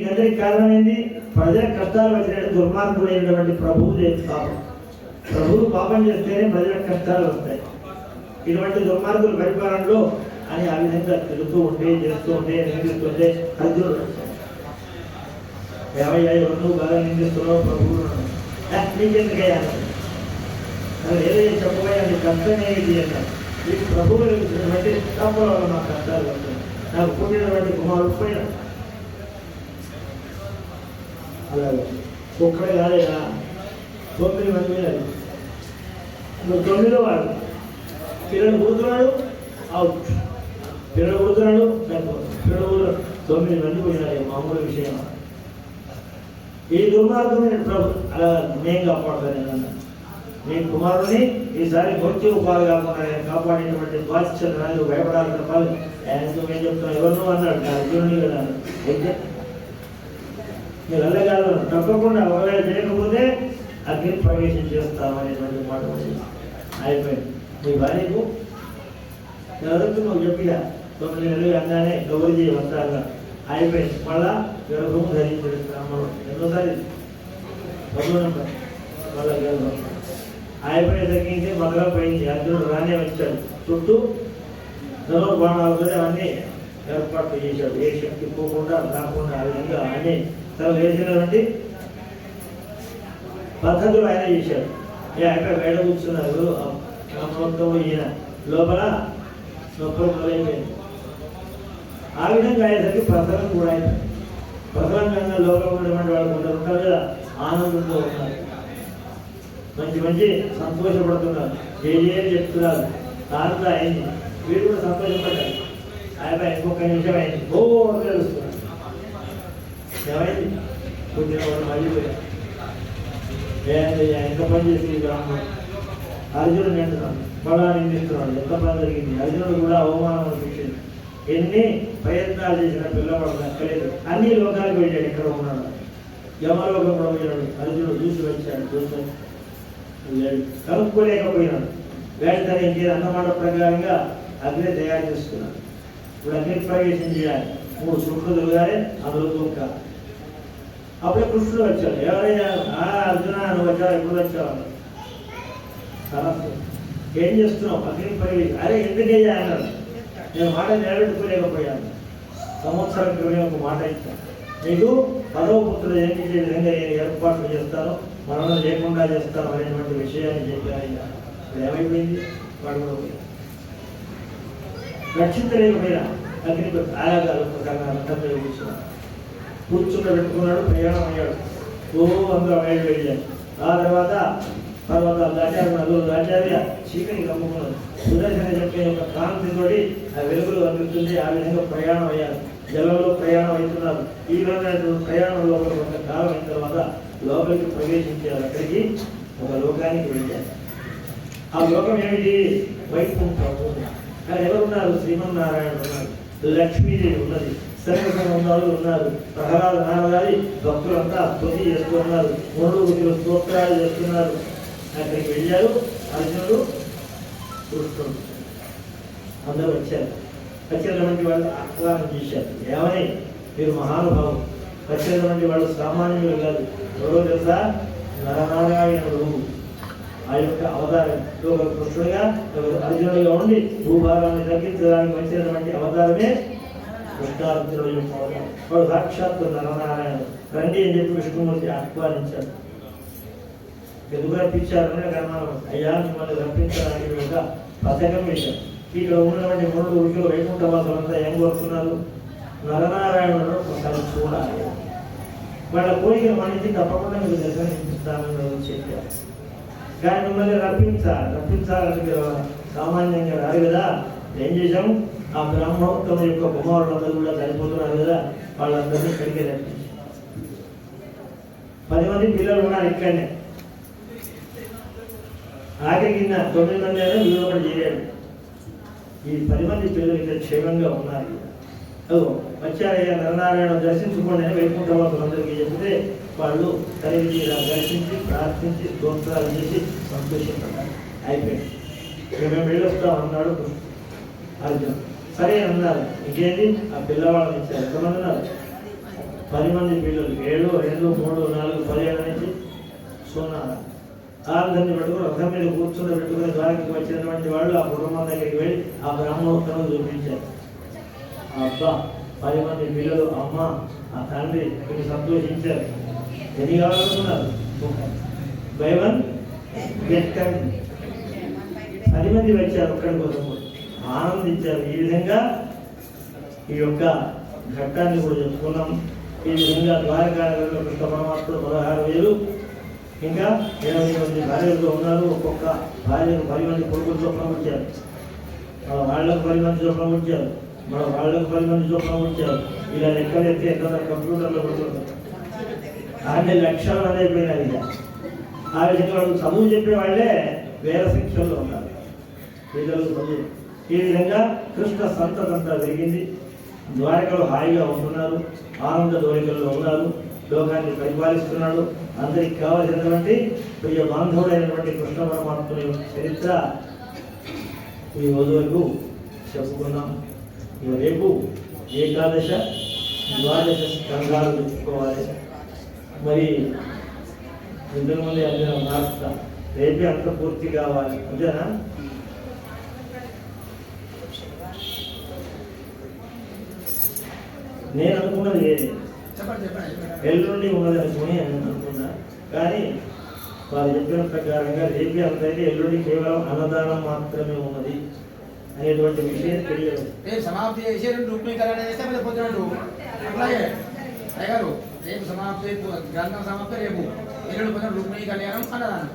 అందరికి కారణమైంది ఏంటి ప్రజల కష్టాలు వచ్చినట్టు దుర్మార్గులైనటువంటి ప్రభువు లేదు పాపం. ప్రభువు పాపం చేస్తేనే ప్రజల కష్టాలు వస్తాయి. ఇటువంటి దుర్మార్గుల పరిపాలనలో అని ఆ విధంగా తెలుస్తూ ఉంటే చేస్తూ ఉంటే నిందిస్తుంటే అర్జునుడు యాభై ఐదు నువ్వు బాగా నిందిస్తున్నావు ప్రభువు? నీకెందుకయ్యా అది ఏదైతే చెప్పబోయా నీ కష్టమే ఏది అన్నాడు ఈ ప్రభువు ఇచ్చినటువంటి తప్పుల వల్ల నా కష్టాలు వస్తాయి. నాకు పుట్టినటువంటి కుమారుడు పోయినా అలాగే. ఒక్కడే కాలేదా తొమ్మిది మంది మీద నువ్వు తొమ్మిదో వాడు. పిల్లలు కూతున్నాడు అవుట్ పిల్లలు కూతున్నాడు చనిపోతాడు పిల్లలు కూతున్నాడు తొమ్మిది మంది పోయినారు మామూలు విషయం ఈ దుర్మార్గమైన ప్రభు అలా నేను కాపాడుతాను నేను అన్నా. కుమారుని ఈసారి భక్తి ఉపాధి కాకుండా నేను కాపాడినటువంటి బాధ్యత నాకు భయపడాలి తప్పాలి ఆయనతో ఏం చెప్తాను ఎవరినో అన్నాడు. అర్జునుడు కదా మీరు వెళ్ళగలరు తప్పకుండా ఒకవేళ చేయకపోతే అగ్ని ప్రవేశం చేస్తామనేటువంటి మాట అయిపోయింది. మీ భార్యకు ఎవరికి నువ్వు చెప్పిగా తొమ్మిది నెలలు అనగానే గౌరీ వస్తాను అయిపోయింది. మళ్ళా గర్భం ధరించడం బ్రాహ్మణుడు. ఎన్నోసారి పదో నెంబర్. మళ్ళా గర్భం. అయిపోయేసరికి మొదలు పోయింది. అర్జునుడు రానే వచ్చాడు. చుట్టూ ధనుర్ బాణాలతో అవన్నీ ఏర్పాట్లు చేశాడు. ఏ శక్తి పోకుండా రాకుండా ఆ విధంగా అన్నీ తను వేసినటువంటి పద్ధతులు ఆయన చేశాడు. ఏ ఆయన బయట కూర్చున్నారు. ఆ మొత్తం ఈయన. లోపల నొప్పులు మొదలైపోయింది. ఆ విధంగా అయ్యేసరికి ప్రసరం కూడా అయిపోయింది. ప్రసరంగా లోపల ఉన్నటువంటి వాళ్ళు కొందరు ఉంటారు కదా ఆనందంతో ఉన్నారు. మంచి మంచి సంతోషపడుతున్నారు. ఏ ఏ చెప్తున్నారు. దాంట్లో అయింది. వీడు కూడా సంతోషపడ్డారు. ఆయన ఇంకొక నిమిషం అయింది. ఓ తెలుస్తున్నారు ఏమైంది? మళ్ళీ ఎంత పని చేసి బ్రాహ్మణుడు? అర్జునుడు అంటున్నాడు బలా నిందిస్తున్నాడు. ఎంత పని జరిగింది? అర్జునుడు కూడా అవమానం అనిపించింది. ఎన్ని ప్రయత్నాలు చేసిన పిల్లవాడు దక్కలేదు అన్ని లోకాలకు వెళ్ళాడు ఎక్కడ ఉన్నాడు? యమలోకంలో పోయినాడు అర్జునుడు చూసి వచ్చాడు. చూస్తాడు కనుక్కోలేకపోయినాడు. వెంటనే ఇంకేది అన్నమాట ప్రకారంగా అగ్ని తయారు చేసుకున్నాడు. ఇప్పుడు అగ్ని ప్రవేశం చేయాలి. మూడు సుఖదులు తిరగాలి అందులో దూకాలి అప్పుడే కృష్ణుడు వచ్చాడు ఎవరైనా అర్జున నువ్వు వచ్చావు? ఎప్పుడు వచ్చావు? అన్నాడు. సరస్సు ఏం చేస్తున్నావు? అగ్ని పడి అరే ఎందుకయ్యా అన్నాడు నేను మాట నిలబెట్టుకోలేకపోయాను సంవత్సరం క్రితం ఒక మాట ఇచ్చాను. నీకు పదవ పుత్రుడు ఏం చేసే విధంగా నేను ఏర్పాట్లు చేస్తాను మరణం లేకుండా చేస్తాను అనేటువంటి విషయాన్ని చెప్పాను ఇప్పుడు ఏమైపోయింది? వాడు కూడా పోయాడు. రక్షించలేకపోయినా అగ్ని ఆయాగాలు ప్రకారంగా రథం మీద కూర్చుని పెట్టుకున్నాడు ప్రయాణం అయ్యాడు. ఓ అందరూ బయట వెళ్ళాడు ఆ తర్వాత తర్వాత దాటారు నలుగురు దాటారు చీకటి కమ్ముకున్నాడు సుదర్శన చెప్పే యొక్క కాంతితోటి ఆ వెలుగులు అందుతుంది ఆ విధంగా ప్రయాణం అయ్యారు. జలంలో ప్రయాణం అవుతున్నారు. ఈ విధమైనటువంటి ప్రయాణం లోపల కొంత కాలం అయిన తర్వాత లోపలికి ప్రవేశించారు. అక్కడికి ఒక లోకానికి వెళ్ళారు. ఆ లోకం ఏమిటి? వైకుంఠం. కానీ ఎవరున్నారు? శ్రీమన్నారాయణ ఉన్నారు లక్ష్మీదేవి ఉన్నది. సర్వ ఉన్నారు. ప్రహ్లాద నారదారి భక్తులంతా స్తుతి చేస్తున్నారు. మూడు స్తోత్రాలు చేస్తున్నారు. అక్కడికి వెళ్ళారు. అర్జునుడు కృష్ణుడు అందరూ వచ్చారు. వచ్చినటువంటి వాళ్ళు ఆహ్వానం చేశారు. ఏమని? మీరు మహానుభావం వచ్చినటువంటి వాళ్ళు సామాన్యులు కాదు. ఎవరో తెలుసా? నరనారాయణుడు. ఆ యొక్క అవతారం. ఒక కృష్ణుడిగా అర్జునుడిగా ఉండి భూభారాన్ని తగ్గించడానికి వచ్చినటువంటి అవతారమే కృష్ణార్జునుడు యొక్క వాడు సాక్షాత్తు నరనారాయణ రండి అని చెప్పి విష్ణుమూర్తి ఆహ్వానించాడు ఎందుకు రప్పించారనే కర్మాలు అయ్యా మిమ్మల్ని రప్పించడానికి ఒక పథకం వేశారు ఇక్కడ ఉన్నటువంటి మూడు ఋషులు వైకుంఠ వాసులంతా ఏం కోరుతున్నారు నరనారాయణుడు ఒకసారి చూడాలి వాళ్ళ కోరిక మనిషి తప్పకుండా మీరు దర్శనం చెప్పారు కానీ మిమ్మల్ని రప్పించాలి రప్పించాలని సామాన్యంగా రాదు కదా ఏం చేశాం ఆ బ్రహ్మోత్తమ యొక్క కుమారులందరూ కూడా చనిపోతున్నారు కదా వాళ్ళందరినీ ఇక్కడికి రండి పది మంది పిల్లలు ఉన్నారు ఇక్కడనే. ఆఖరి కింద తొమ్మిది మంది అయినా మీరు ఒకటి చేయాలి ఈ పది మంది పిల్లలు ఇక్కడ క్షేమంగా ఉన్నారు అదో వచ్చారయ్యా నరనారాయణ దర్శించుకోండి అని వైకుంఠ వాళ్ళందరికీ చెప్తే వాళ్ళు తల్లి దర్శించి ప్రార్థించి స్తోత్రాలు చేసి సంతోషపడ్డారు. అయిపోయింది. మేము వెళ్ళొస్తాం అన్నాడు అర్జున్ సరే అన్నారు. ఇంకేంటి? ఆ పిల్లవాళ్ళని ఇచ్చారు. ఎంతమంది ఉన్నారు పది మంది పిల్లలు. ఏడు రెండు మూడు నాలుగు పదిహేను నుంచి సున్నా అందరిని పెట్టుకుని రథం మీద కూర్చుని పెట్టుకుని ద్వారకి వచ్చినటువంటి వాళ్ళు ఆ కుటుంబం దగ్గరికి వెళ్ళి ఆ బ్రాహ్మణోత్తరం చూపించారు. అబ్బా పది మంది పిల్లలు అమ్మ ఆ తండ్రి వీళ్ళు సంతోషించారు. ఎన్ని కావాలనుకున్నారు? Buy one get ten. పది మంది వచ్చారు ఒక్కడి కోసం. ఆనందించారు. ఈ విధంగా ఈ యొక్క ఘట్టాన్ని కూడా చెప్పుకున్నాం. ఈ విధంగా ద్వారకాలలో కృష్ణ పరమాత్మ పదహారు వేలు ఇంకా ఇరవై మంది భార్యలతో ఉన్నారు. ఒక్కొక్క భార్యకు పది మంది కొడుకులు చొప్పున వచ్చారు వాళ్ళకు పది మంది చొప్పున వచ్చారు మన వాళ్ళకు పది మంది చొప్పున వచ్చారు ఇలా లెక్కలు ఎత్తే ఎంత కంప్యూటర్లో పెడుతున్నారు అన్ని లక్షలు అనేది అయిపోయినాయి ఇక ఆ విధంగా చదువు చెప్పే వాళ్ళే వేల సంఖ్యలో ఉన్నారు. పిల్లలు చదువు ఈ విధంగా కృష్ణ సంతతంతా జరిగింది. ద్వారకలు హాయిగా ఉంటున్నారు. ఆనంద దోరికల్లో ఉన్నారు. లోకాన్ని పరిపాలిస్తున్నాడు. అందరికి కావలసినటువంటి ప్రియ బాంధవుడైనటువంటి కృష్ణ పరమాత్మ చరిత్ర ఈ రోజు వరకు చెప్పుకున్నాం. ఇక రేపు ఏకాదశ ద్వాదశ స్కంధాలు చెప్పుకోవాలి. మరి ఇంతకుముందు అందరం రాస్తా రేపే అంత పూర్తి కావాలి. అంతేనా? నేను అనుకున్నది ఏది? చెప్పండి చెప్పండి చెప్పండి. ఎల్లుండి ఉన్నది అనుకుని నేను అనుకున్నా. కానీ వారు చెప్పిన ప్రకారంగా రేపే అంతైతే ఎల్లుండి కేవలం అన్నదానం మాత్రమే ఉన్నది అనేటువంటి విషయం తెలియదు. రేపు సమాప్తి చేసి రెండు చేస్తే పొద్దునట్టు అట్లాగే రేపు సమాప్తి గ్రంథం సమాప్తి రేపు ఎల్లుండి పొద్దున రుక్మిణి కళ్యాణం అన్నదానం.